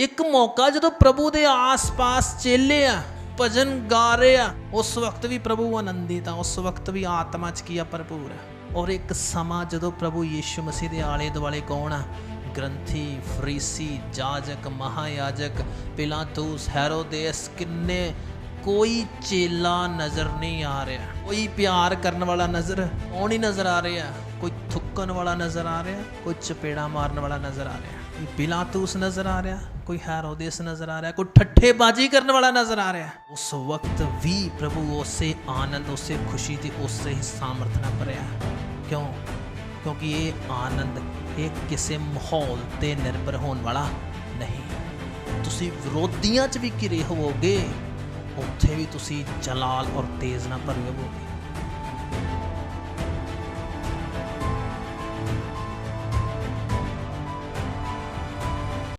ਇੱਕ ਮੌਕਾ ਜਦੋਂ ਪ੍ਰਭੂ ਦੇ ਆਸ-ਪਾਸ ਚੇਲੇ ਆ, ਭਜਨ ਗਾ ਰਹੇ ਆ, ਉਸ ਵਕਤ ਵੀ ਪ੍ਰਭੂ ਆਨੰਦਿਤ ਆ, ਉਸ ਵਕਤ ਵੀ ਆਤਮਾ ਚ ਕੀ ਆ ਭਰਪੂਰ ਆ। ਔਰ ਇੱਕ ਸਮਾਂ ਜਦੋਂ ਪ੍ਰਭੂ ਯੀਸ਼ੂ ਮਸੀਹ ਦੇ ਆਲੇ ਦੁਆਲੇ ਕੌਣ ਆ? ਗ੍ਰੰਥੀ, ਫਰੀਸੀ, ਜਾਜਕ, ਮਹਾਯਾਜਕ, ਪਿਲਾਤੂਸ, ਹੈਰੋਦੇਸ, ਕਿੰਨੇ ਕੋਈ ਚੇਲਾ ਨਜ਼ਰ ਨਹੀਂ ਆ ਰਿਹਾ। ਕੋਈ ਪਿਆਰ ਕਰਨ ਵਾਲਾ ਨਜ਼ਰ ਕੌਣ ਨਹੀਂ ਨਜ਼ਰ ਆ ਰਿਹਾ। ਕੋਈ ਥੁੱਕਣ ਵਾਲਾ ਨਜ਼ਰ ਆ ਰਿਹਾ, ਕੋਈ ਚਪੇੜਾ ਮਾਰਨ ਵਾਲਾ ਨਜ਼ਰ ਆ ਰਿਹਾ। ਕੋਈ ਬਿਲਾਤੂਸ ਨਜ਼ਰ ਆ ਰਿਹਾ, ਕੋਈ ਹੈਰੋਦੇਸ ਨਜ਼ਰ ਆ ਰਿਹਾ, ਕੋਈ ਠੱਠੇਬਾਜ਼ੀ ਕਰਨ ਵਾਲਾ ਨਜ਼ਰ ਆ ਰਿਹਾ। ਉਸ ਵਕਤ ਵੀ ਪ੍ਰਭੂ ਉਸੇ ਆਨੰਦ, ਉਸੇ ਖੁਸ਼ੀ ਤੇ ਉਸੇ ਹੀ ਸਾਮਰਥ ਨਾਲ ਭਰਿਆ। ਕਿਉਂ? ਕਿਉਂਕਿ ਇਹ ਆਨੰਦ, ਇਹ ਕਿਸੇ ਮਾਹੌਲ ਤੇ ਨਿਰਭਰ ਹੋਣ ਵਾਲਾ ਨਹੀਂ। ਤੁਸੀਂ ਵਿਰੋਧੀਆਂ 'ਚ ਵੀ ਘਿਰੇ ਹੋਵੋਗੇ, ਉੱਥੇ ਵੀ ਤੁਸੀਂ ਜਲਾਲ ਔਰ ਤੇਜ਼ ਨਾਲ ਭਰੇ ਹੋਵੋਗੇ।